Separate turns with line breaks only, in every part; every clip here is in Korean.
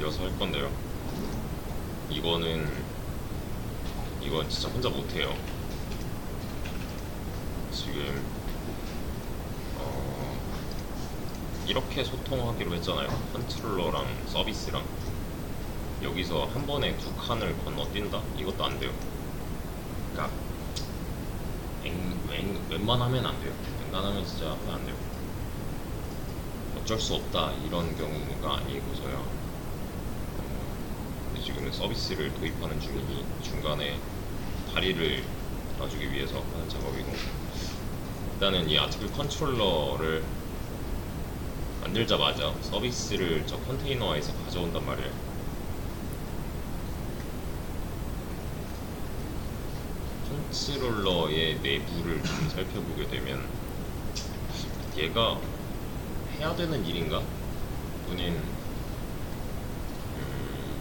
이어서 할 건데요. 이거는 이건 진짜 혼자 못해요. 지금 어, 이렇게 소통하기로 했잖아요. 컨트롤러랑 서비스랑 여기서 한 번에 두 칸을 건너뛴다. 이것도 안 돼요. 그러니까 앵, 앵, 웬만하면 안 돼요. 웬만하면 진짜 안 돼요. 어쩔 수 없다 이런 경우가 아니고서야 어, 근데 지금은 서비스를 도입하는 중이니 중간에 다리를 놔주기 위해서 하는 작업이고 일단은 이 아티클 컨트롤러를 만들자마자 서비스를 저 컨테이너에서 가져온단 말이에요 컨트롤러의 내부를 좀 살펴보게 되면 얘가 해야 되는 일인가? 또는 음,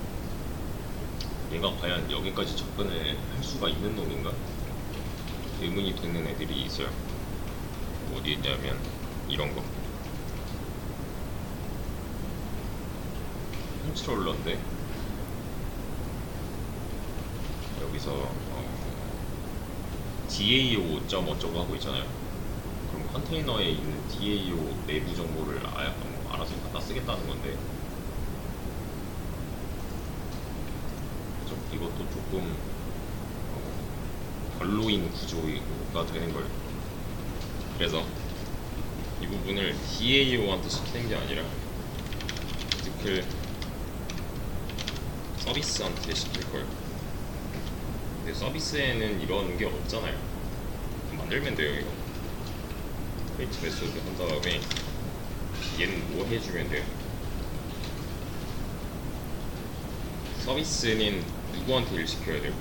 얘가 과연 여기까지 접근을 할 수가 있는 놈인가? 의문이 드는 애들이 있어요. 어디 있냐면 이런 거. 컨트롤러인데 여기서 어, DAO 점 어쩌고 하고 있잖아요. 그럼 컨테이너에 있는 DAO 내부 정보를 알아서 갖다 쓰겠다는 건데 좀 이것도 조금 어, 별로인 구조가 되는 거예요. 그래서 이 부분을 DAO한테 시키는 게 아니라 아티클 서비스한테 시킬 거예요. 근데 서비스에는 이런 게 없잖아요. 만들면 돼요, 이거. 페이트 메소드 한 다음에 얘는 뭐 해주면 돼요? 서비스는 누구한테 일 시켜야 돼요?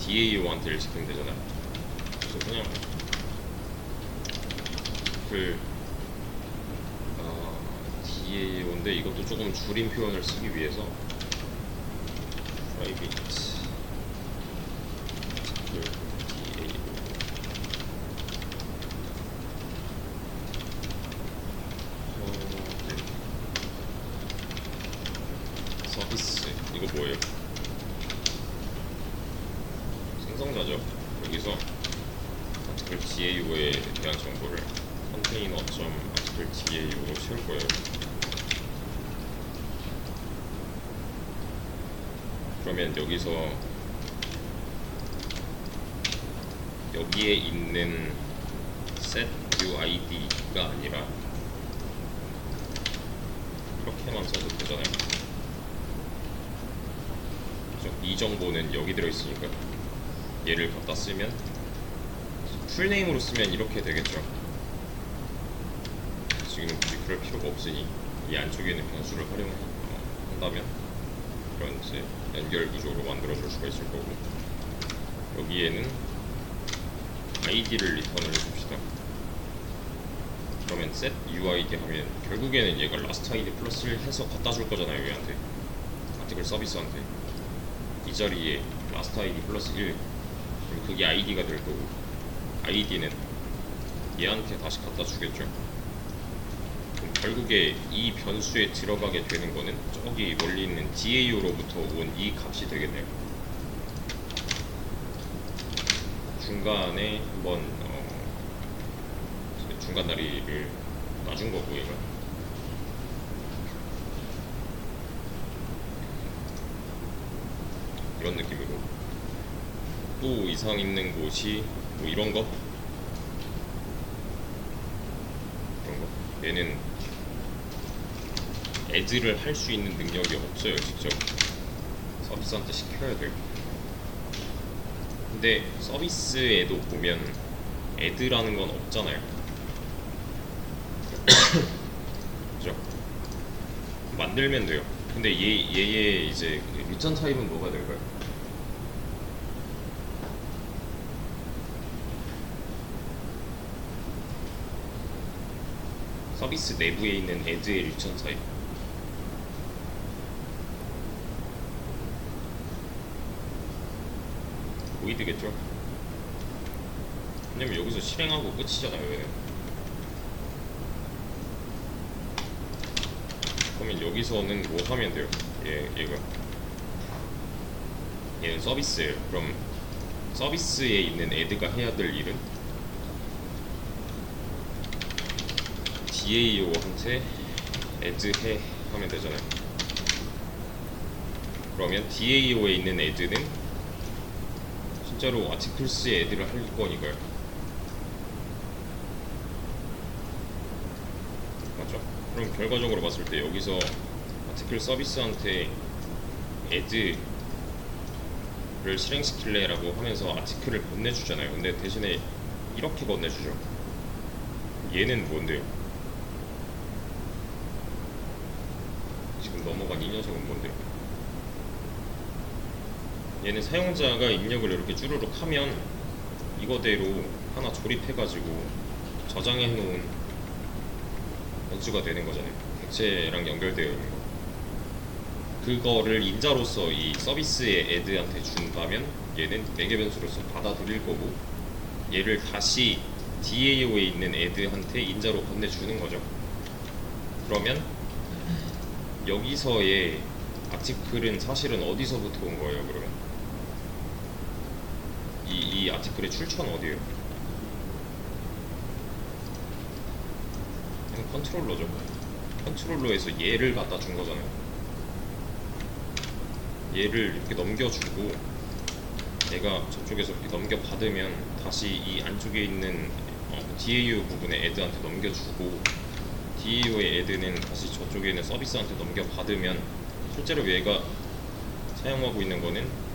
DAO한테 일 시키면 되잖아요. 그래서 그냥 그 아, DAO인데 이것도 조금 줄임 표현을 쓰기 위해서 private 그 DAO 어, 네. 서비스 이거 뭐예요? 생성자죠. 여기서 아티클 DAO에 대한 정보를 컨테이너 점 아티클 DAO로 채울 거예요. 그러면 여기서 여기에 있는 set UID가 아니라 이렇게만 써도 되잖아요. 이 정보는 여기 들어있으니까 얘를 갖다 쓰면 풀네임으로 쓰면 이렇게 되겠죠. 지금은 굳이 그럴 필요가 없으니 이 안쪽에 있는 변수를 활용한다면 이런 이제 연결 구조로 만들어줄 수가 있을 거고 여기에는 아이디를 리턴을 해줍시다. 그러면 set UID 하면 결국에는 얘가 last ID 플러스를 해서 갖다 줄 거잖아요 얘한테 아티클 서비스한테 이 자리에 last ID 플러스 1 그럼 그게 ID가 될 거고. ID는 얘한테 다시 갖다 주겠죠. 그럼 결국에 이 변수에 들어가게 되는 거는 저기 멀리 있는 DAO로부터 온 이 값이 되겠네요. 중간에 한번 어, 중간 다리를 놔준 거고 얘가 이런 느낌으로. 또 이상 있는 곳이 뭐 이런 거? 이런 거? 얘는 애드를 할 수 있는 능력이 없어요 직접. 서비스한테 시켜야 돼요 근데 서비스에도 보면 애드라는 건 없잖아요. 그죠? 만들면 돼요. 근데 얘, 얘의 이제 그 리턴 타입은 뭐가 될까요? 서비스 내부에 있는 애드의 타입 보이드겠죠? 왜냐면 여기서 실행하고 끝이잖아요 그러면 여기서는 뭐 하면 돼요? 얘 얘가 얘는 서비스예요. 그럼 서비스에 있는 애드가 해야 될 일은 DAO한테 애드해 하면 되잖아요. 그러면 DAO에 있는 애드는 진짜로 아티클스의 애드를 할 거니까요. 맞죠? 그럼 결과적으로 봤을 때 여기서 아티클 서비스한테 애드를 실행시킬래라고 하면서 아티클을 건네주잖아요. 근데 대신에 이렇게 건네주죠. 얘는 뭔데요? 지금 넘어간 이 녀석은 뭔데요? 얘는 사용자가 입력을 이렇게 쭈루룩 하면 이거대로 하나 조립해가지고 저장해 놓은 연수가 되는 거잖아요. 객체랑 연결되어 있는 거. 그거를 인자로서 이 서비스의 애드한테 준다면 얘는 매개 변수로서 받아들일 거고 얘를 다시 DAO에 있는 애드한테 인자로 건네주는 거죠. 그러면 여기서의 아티클은 사실은 어디서부터 온 거예요? 그러면 이, 이 아티클의 출처는 어디예요? 그냥 컨트롤러죠. 컨트롤러에서 얘를 갖다 준 거잖아요. 얘를 이렇게 넘겨주고 얘가 저쪽에서 이렇게 넘겨받으면 다시 이 안쪽에 있는 어, DAO 부분에 애드한테 넘겨주고 DAO의 애드는 다시 저쪽에 있는 서비스한테 넘겨받으면 실제로 얘가 사용하고 있는 거는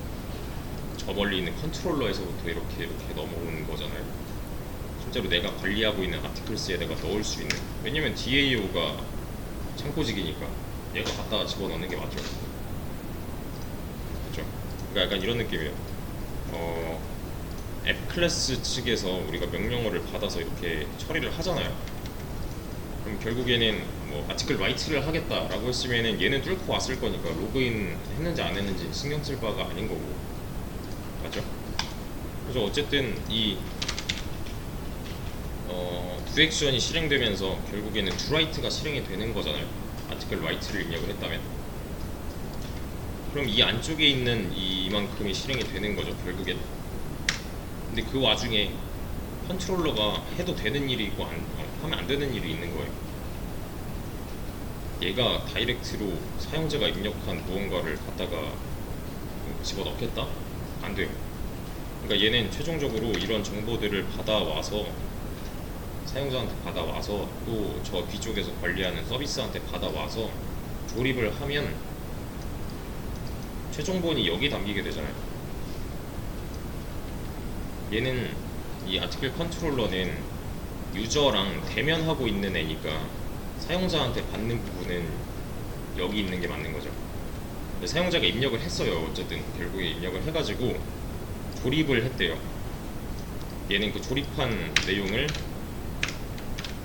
저 멀리 있는 컨트롤러에서부터 이렇게 이렇게 넘어오는 거잖아요. 실제로 내가 관리하고 있는 아티클스에 내가 넣을 수 있는 왜냐면 DAO가 창고직이니까 얘가 갖다가 집어넣는 게 맞죠. 그렇죠. 그러니까 약간 이런 느낌이에요. 어, 앱 클래스 측에서 우리가 명령어를 받아서 이렇게 처리를 하잖아요. 그럼 결국에는 뭐 아티클 라이트를 하겠다라고 했으면은 얘는 뚫고 왔을 거니까 로그인 했는지 안 했는지 신경 쓸 바가 아닌 거고 맞죠? 그래서 어쨌든 이 어, 두 액션이 실행되면서 결국에는 두 라이트가 실행이 되는 거잖아요. 아티클 라이트를 입력을 했다면. 그럼 이 안쪽에 있는 이만큼이 실행이 되는 거죠. 결국엔. 근데 그 와중에 컨트롤러가 해도 되는 일이 있고 안, 어, 하면 안 되는 일이 있는 거예요. 얘가 다이렉트로 사용자가 입력한 무언가를 갖다가 집어넣겠다? 안 돼요. 그러니까 얘는 최종적으로 이런 정보들을 받아와서 사용자한테 받아와서 또 저 뒤쪽에서 관리하는 서비스한테 받아와서 조립을 하면 최종본이 여기 담기게 되잖아요. 얘는 이 아티클 컨트롤러는 유저랑 대면하고 있는 애니까 사용자한테 받는 부분은 여기 있는 게 맞는 거죠. 사용자가 입력을 했어요. 어쨌든 결국에 입력을 해가지고 조립을 했대요. 얘는 그 조립한 내용을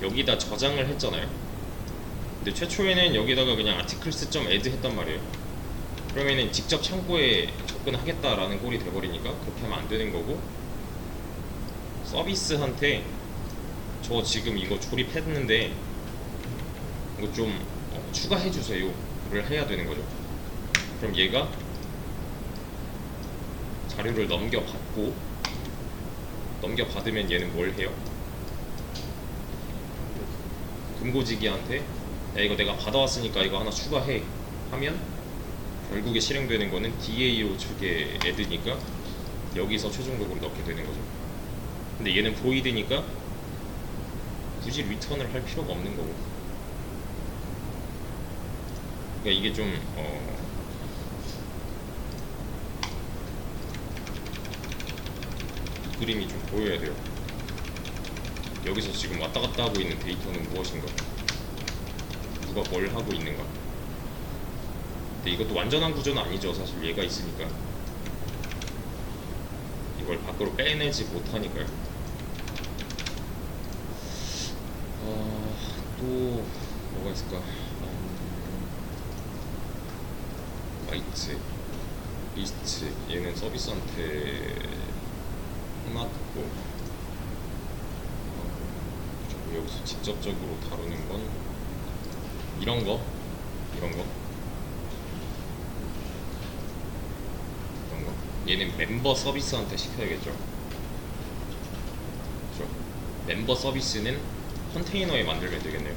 여기다 저장을 했잖아요. 근데 최초에는 여기다가 그냥 articles.add 했단 말이에요. 그러면은 직접 창고에 접근하겠다라는 꼴이 돼버리니까 그렇게 하면 안 되는 거고 서비스한테 저 지금 이거 조립했는데 이거 좀 어, 추가해 주세요를 해야 되는 거죠. 그럼 얘가 자료를 넘겨받고 넘겨받으면 얘는 뭘 해요? 금고지기한테 야 이거 내가 받아왔으니까 이거 하나 추가해 하면 결국에 실행되는 거는 DAO 측의 애드니까 여기서 최종적으로 넣게 되는 거죠. 근데 얘는 보이드니까 굳이 리턴을 할 필요가 없는 거고. 그러니까 이게 좀 어, 이 그림이 좀 보여야 돼요. 여기서 지금 왔다 갔다 하고 있는 데이터는 무엇인가? 누가 뭘 하고 있는가? 근데 이것도 완전한 구조는 아니죠. 사실 얘가 있으니까 이걸 밖으로 빼내지 못하니까요. 어, 또 뭐가 있을까? 음, 라이트, 리스트 얘는 서비스한테 해놨고 어, 여기서 직접적으로 다루는 건 이런 거? 이런 거? 이런 거? 얘는 멤버 서비스한테 시켜야겠죠? 그렇죠? 멤버 서비스는 컨테이너에 만들면 되겠네요.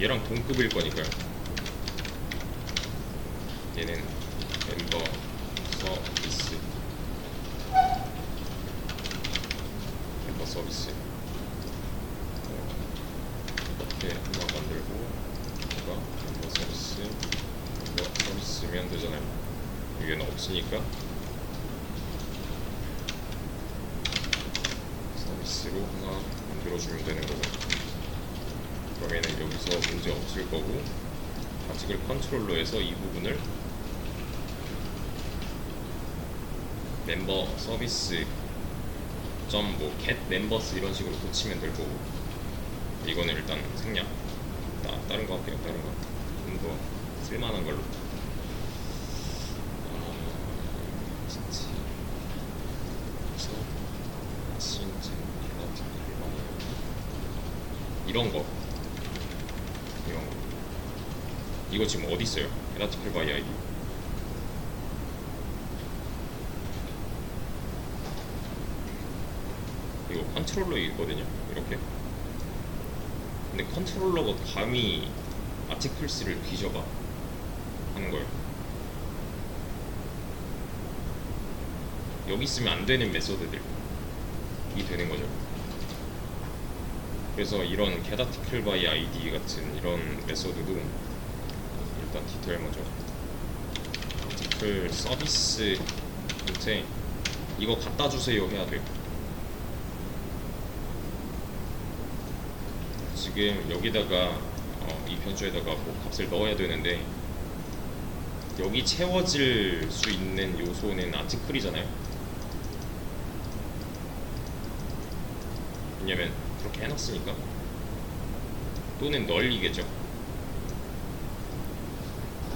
얘랑 동급일 거니까요. 얘는 멤버 서비스 멤버 서비스. 어, 이렇게 하나 만들고 이거 멤버 서비스 멤버 서비스면 되잖아요. 여기는 없으니까. 서비스로 하나 만들어주면 되는 거고. 그러면은 여기서 문제 없을 거고 아직을 컨트롤러에서 이 부분을 멤버 서비스 점 뭐 get 멤버스 이런 식으로 고치면 될 거고. 이거는 일단 생략. 나, 다른 거 할게요. 다른 거 좀 더 쓸만한 걸로. 아, 진짜 그래서 신체 이런 거. 이런 거. 이거 지금 어디 있어요? 에라티클 바이 아이디 이거 컨트롤러 있거든요 이렇게. 근데 컨트롤러가 감히 아티클스를 뒤져봐 하는 거예요. 여기 있으면 안 되는 메소드들이 되는 거죠. 그래서 이런 get article by id 같은 이런 메소드도 일단 디테일 먼저 article 서비스한테 이거 갖다 주세요 해야 돼요 지금 여기다가 어, 이 변수에다가 뭐 값을 넣어야 되는데 여기 채워질 수 있는 요소는 아티클이잖아요. 왜냐면 그렇게 해놨으니까 또는 널이겠죠.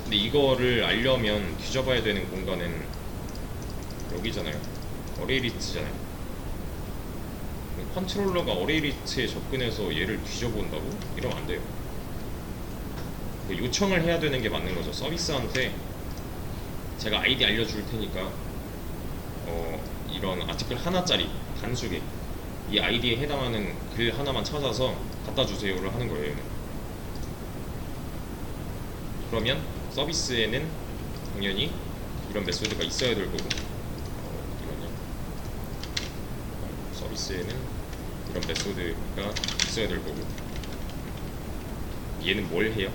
근데 이거를 알려면 뒤져봐야 되는 공간은 여기잖아요. 어레이리트잖아요. 컨트롤러가 어레이리트에 접근해서 얘를 뒤져본다고? 이러면 안 돼요. 그 요청을 해야 되는 게 맞는 거죠. 서비스한테 제가 아이디 알려줄 테니까 어, 이런 아티클 하나짜리 단수개 이 아이디에 해당하는 글 하나만 찾아서 갖다 주세요를 하는 거예요. 그러면 서비스에는 당연히 이런 메소드가 있어야 될 거고 어, 이거는 서비스에는 이런 메소드가 있어야 될 거고. 얘는 뭘 해요?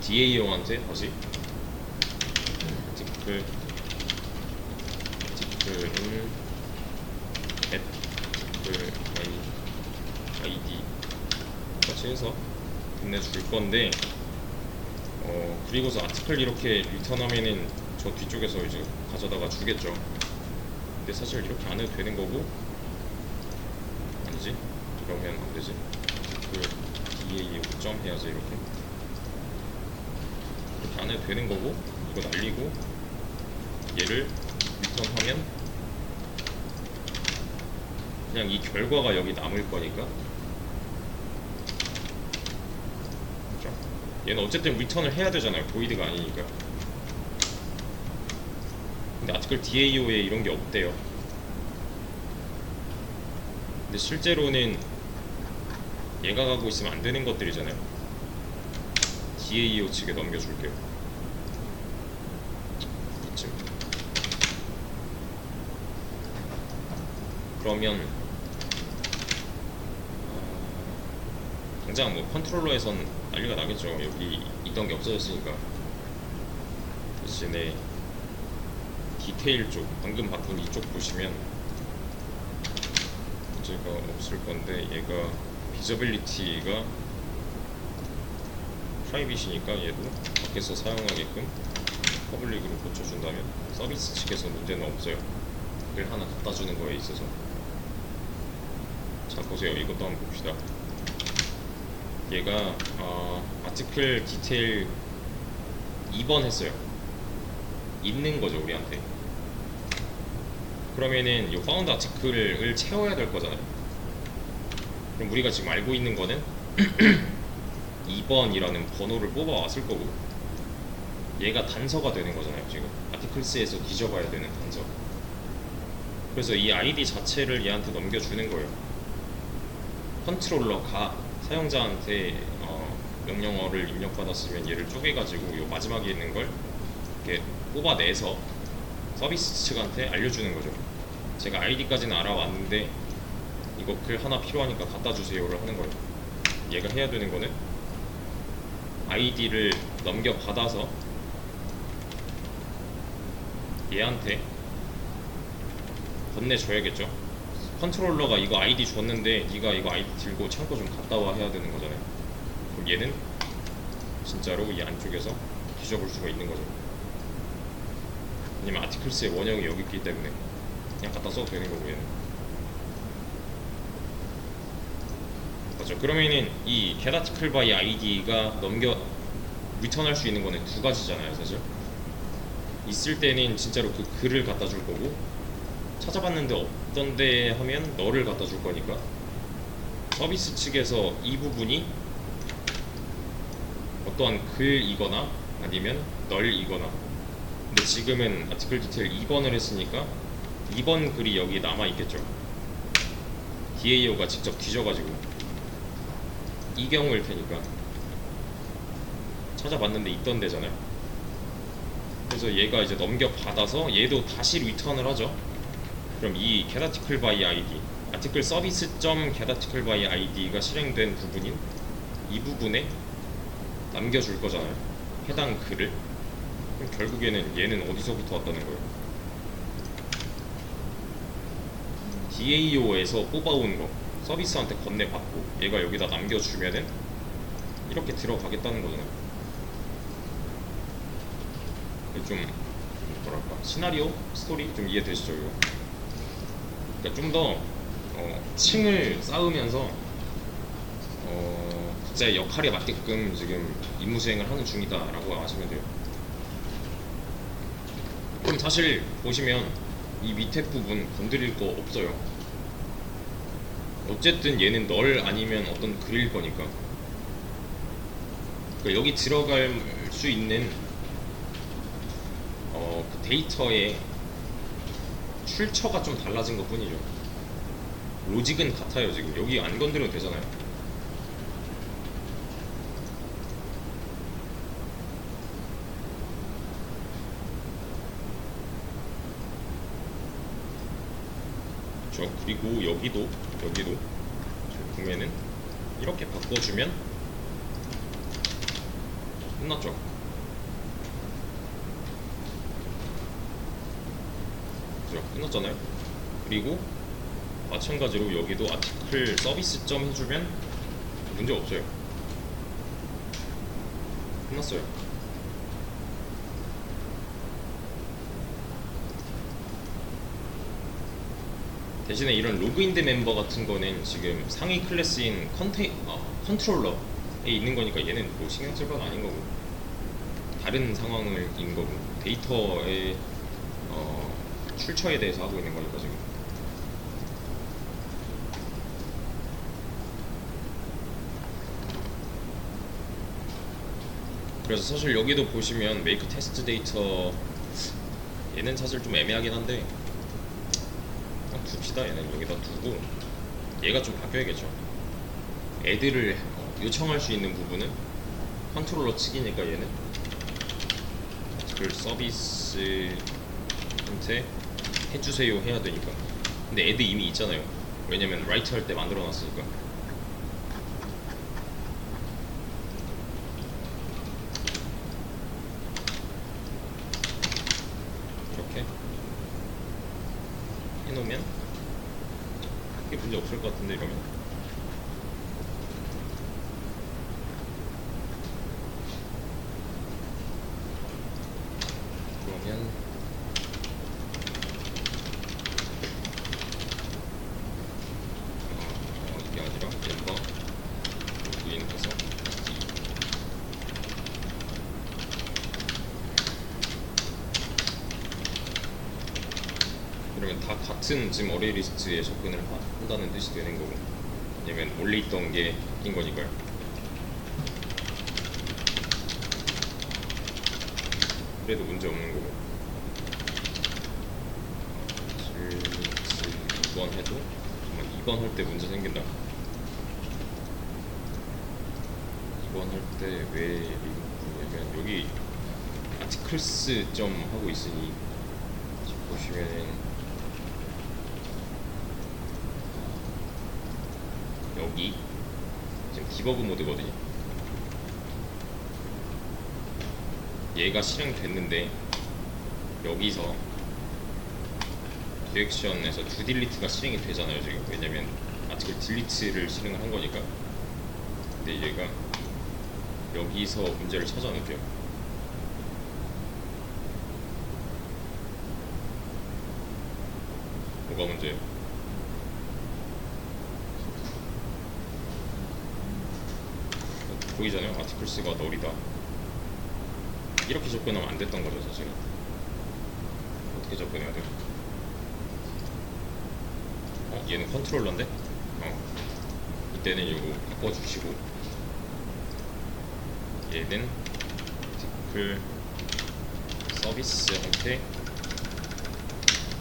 DAO한테 다시 아티클 아티클은 아티클 아이디 같이 해서 끝내줄 건데 어 그리고서 아티클 이렇게 리턴하면은 저 뒤쪽에서 이제 가져다가 주겠죠. 근데 사실 이렇게 안 해도 되는 거고. 아니지? 이러면 안 되지. 아티클 DA 5점 해야지 이렇게. 이렇게 안 해도 되는 거고 이거 날리고 얘를 리턴하면 그냥 이 결과가 여기 남을 거니까. 그죠? 얘는 어쨌든 리턴을 해야 되잖아요. 보이드가 아니니까 근데 아티클 DAO에 이런 게 없대요. 근데 실제로는 얘가 가고 있으면 안 되는 것들이잖아요. DAO 측에 넘겨줄게요. 이쯤 그러면 어, 당장 뭐 컨트롤러에선 난리가 나겠죠. 여기 있던 게 없어졌으니까. 대신에 디테일 쪽 방금 바꾼 이쪽 보시면 문제가 없을 건데 얘가 비저빌리티가 프라이빗이니까 얘도 밖에서 사용하게끔 퍼블릭으로 고쳐준다면 서비스 측에서 문제는 없어요. 글 하나 갖다 주는 거에 있어서. 자 보세요. 이것도 한번 봅시다. 얘가 어, 아티클 디테일 2번 했어요. 있는 거죠 우리한테 그러면은 이 파운드 아티클을 채워야 될 거잖아요. 그럼 우리가 지금 알고 있는 거는 2번이라는 번호를 뽑아왔을 거고 얘가 단서가 되는 거잖아요 지금. 아티클스에서 뒤져봐야 되는 단서. 그래서 이 아이디 자체를 얘한테 넘겨주는 거예요. 컨트롤러가 사용자한테 어, 명령어를 입력받았으면 얘를 쪼개가지고 요 마지막에 있는 걸 이렇게 뽑아내서 서비스 측한테 알려주는 거죠 제가 아이디까지는 알아왔는데 이거 글 하나 필요하니까 갖다 주세요를 하는 거예요 얘가 해야 되는 거는 아이디를 넘겨받아서 얘한테 건네줘야겠죠. 컨트롤러가 이거 아이디 줬는데 네가 이거 아이디 들고 창고 좀 갔다 와 해야 되는 거잖아요. 그럼 얘는 진짜로 이 안쪽에서 뒤져볼 수가 있는 거죠. 왜냐면 아티클스의 원형이 여기 있기 때문에 그냥 갖다 써도 되는 거고 얘는. 맞죠. 그러면은 이 get article by id가 넘겨 리턴할 수 있는 거는 두 가지잖아요, 사실. 있을 때는 진짜로 그 글을 갖다 줄 거고 찾아봤는데 없던데 하면 너를 갖다 줄 거니까 서비스 측에서 이 부분이 어떠한 글이거나 아니면 널이거나 지금은 아티클 디테일 2번을 했으니까 2번 글이 여기 남아 있겠죠. DAO가 직접 뒤져가지고 이 경우일 테니까 찾아봤는데 있던 데잖아요. 그래서 얘가 이제 넘겨받아서 얘도 다시 리턴을 하죠. 그럼 이 article by id 아티클 서비스 점 article by id가 실행된 부분인 이 부분에 남겨줄 거잖아요. 해당 글을 결국에는 얘는 어디서부터 왔다는 거예요? DAO에서 뽑아온 거 서비스한테 건네받고 얘가 여기다 남겨주면은 이렇게 들어가겠다는 거잖아요. 좀 뭐랄까 시나리오 스토리 좀 이해되시죠 이거? 그러니까 좀더 어, 층을 쌓으면서 어, 각자의 역할에 맞게끔 지금 임무 수행을 하는 중이다 라고 아시면 돼요. 그럼 사실 보시면 이 밑에 부분 건드릴 거 없어요. 어쨌든 얘는 널 아니면 어떤 글일 거니까. 그러니까 여기 들어갈 수 있는 어, 그 데이터의 출처가 좀 달라진 것 뿐이죠. 로직은 같아요, 지금. 여기 안 건드려도 되잖아요. 그리고 여기도, 여기도 보면은 이렇게 바꿔주면 끝났죠. 그죠? 끝났잖아요. 그리고 마찬가지로 여기도 아티클 서비스 점 해주면 문제 없어요. 끝났어요. 대신에 이런 로그인드 멤버 같은 거는 지금 상위 클래스인 컨테 어, 컨트롤러에 있는 거니까 얘는 뭐 신경 쓸 건 아닌 거고 다른 상황을 인 거고 데이터의 어, 출처에 대해서 하고 있는 거니까 지금. 그래서 사실 여기도 보시면 메이크 테스트 데이터 얘는 사실 좀 애매하긴 한데 둡시다. 얘는 여기다 두고 얘가 좀 바뀌어야겠죠. 애들을 어, 요청할 수 있는 부분은 컨트롤러 측이니까 얘는 그 서비스한테 해주세요 해야 되니까. 근데 애드 이미 있잖아요. 왜냐면 라이트 할 때 만들어 놨으니까 이렇게 해놓으면 크게 문제 없을 것 같은데 이러면 그러면 어, 이게 아니라 멤버 로그인해서 그러면 다 같은 지금 어레이 리스트에 접근을 하- 한다는 뜻이 되는 거고 왜냐면 원래 있던 게 인 거니까요. 그래도 문제 없는 거고. 실수 2번 해도 잠깐 2번 할 때 문제 생긴다. 2번 할 때 왜 리무브냐면 여기 아티클스 점 하고 있으니 보시면은 여기 지금 디버그 모드거든요. 얘가 실행됐는데 여기서 디렉션에서 두 딜리트가 실행이 되잖아요 지금 왜냐면 아티클 딜리트를 실행을 한 거니까 근데 얘가 여기서 문제를 찾아놓을게요 뭐가 문제예요? 아티클스가 널이다 이렇게 접근하면 안 됐던 거죠 사실은 어떻게 접근해야 돼요? 어? 얘는 컨트롤러인데? 어 이때는 이거 바꿔주시고 얘는 아티클 서비스한테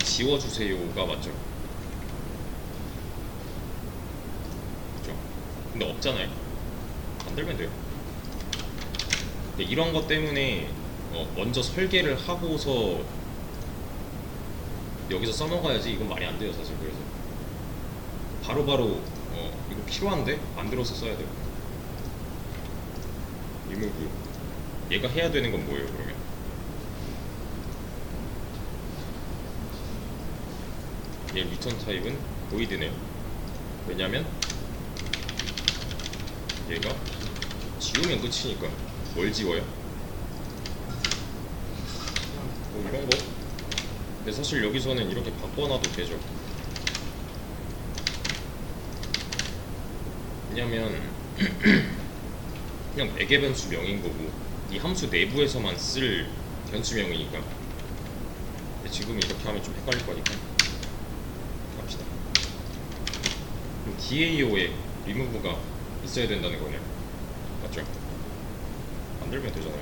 지워주세요가 맞죠? 그죠? 근데 없잖아요 만들면 돼요 이런 것 때문에 어, 먼저 설계를 하고서 여기서 써먹어야지 이건 말이 안 돼요 사실. 그래서 바로바로 어, 이거 필요한데 만들어서 써야 돼요. 리무브 얘가 해야 되는 건 뭐예요 그러면? 얘 리턴 타입은 보이드네요. 왜냐면 얘가 지우면 끝이니까 뭘 지워요? 뭐 이런 거? 근데 사실 여기서는 이렇게 바꿔놔도 되죠 왜냐면 그냥 매개 변수 명인 거고 이 함수 내부에서만 쓸 변수 명이니까 근데 지금 이렇게 하면 좀 헷갈릴 거니까 갑시다 그럼 DAO에 리무브가 있어야 된다는 거네요 맞죠? 만들면 되잖아요.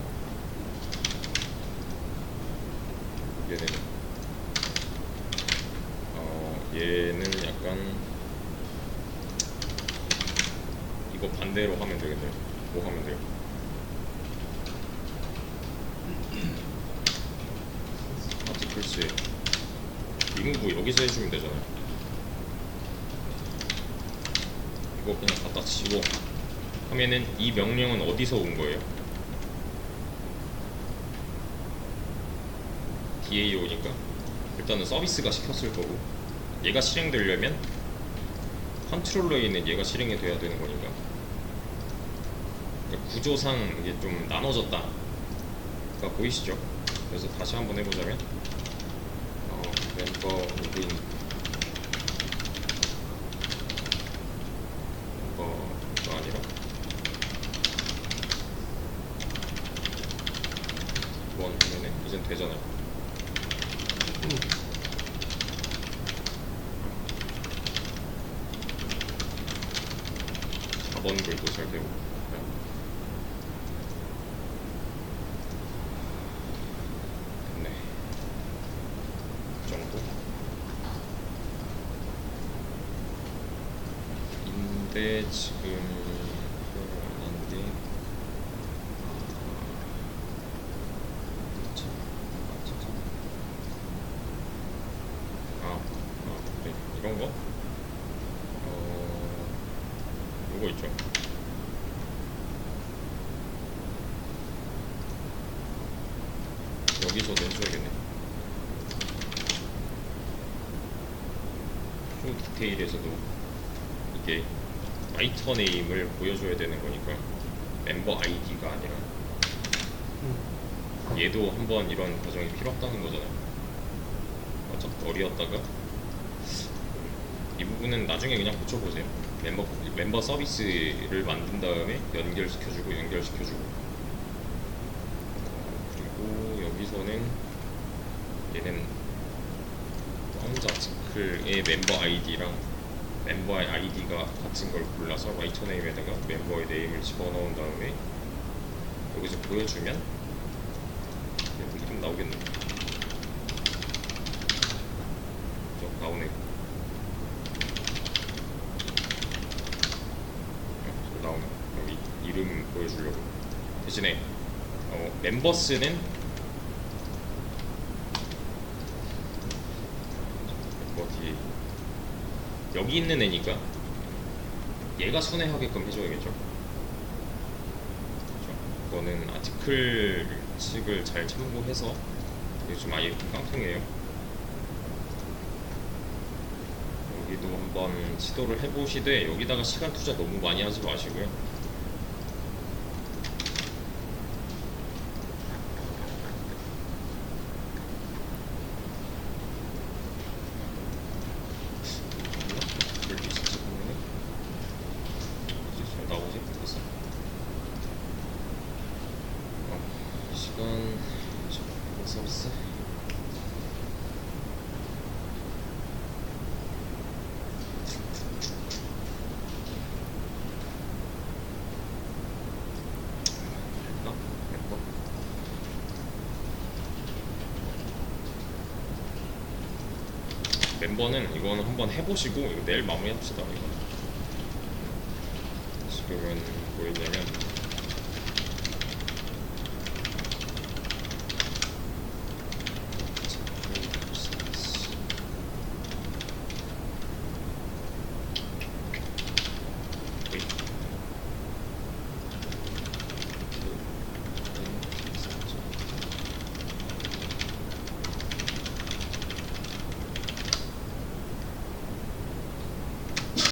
얘는. 어 얘는 약간 이거 반대로 하면 되겠네요. 뭐 하면 돼요? 아티클스에 리무브 여기서 해주면 되잖아요. 이거 그냥 갖다 지워 하면은 이 명령은 어디서 온 거예요? DAO니까 일단은 서비스가 시켰을 거고 얘가 실행되려면 컨트롤러에 있는 얘가 실행이 돼야 되는 거니까 그러니까 구조상 이게 좀 나눠졌다 가 보이시죠? 그래서 다시 한번 해보자면 어, 멤버 로그인 멤버가 아니라 원 하면은 이젠 되잖아요. 사 4번 글도 잘 되고. 됐네. 그 정도 인데 지금 아닌데 아, 아, 그래. 이런 거? 어, 요거 있죠. 여기서 내줘야겠네. 쇼 디테일에서도 이게 라이터 네임을 보여줘야 되는 거니까 멤버 아이디가 아니라 얘도 한번 이런 과정이 필요 없다는 거잖아요. 맞죠? 어리였다가 이 부분은 나중에 그냥 고쳐보세요. 멤버 멤버 서비스를 만든 다음에 연결시켜주고 연결시켜주고 어, 그리고 여기서는 얘는 아티클의 멤버 아이디랑 멤버의 아이디가 같은 걸 골라서 라이터 네임에다가 멤버의 네임을 집어넣은 다음에 여기서 보여주면 뭐 이름 나오겠네. 저 나오네. 어, 저 나오네. 여기 이름 보여주려고. 대신에 어, 멤버스는 멤버 뒤에 여기 있는 애니까 얘가 선회하게끔 해줘야겠죠. 그렇죠. 이거는 아티클 식을 잘 참고해서 좀 아예 깡통이에요. 여기도 한번 시도를 해보시되 여기다가 시간 투자 너무 많이 하지 마시고요. 여기 있었지 보면은 이제 나오지 됐어. 어, 시간 저 서비스. 됐나? 됐고. 멤버는 이거는 한번 해보시고 이거 내일 마무리합시다. 이거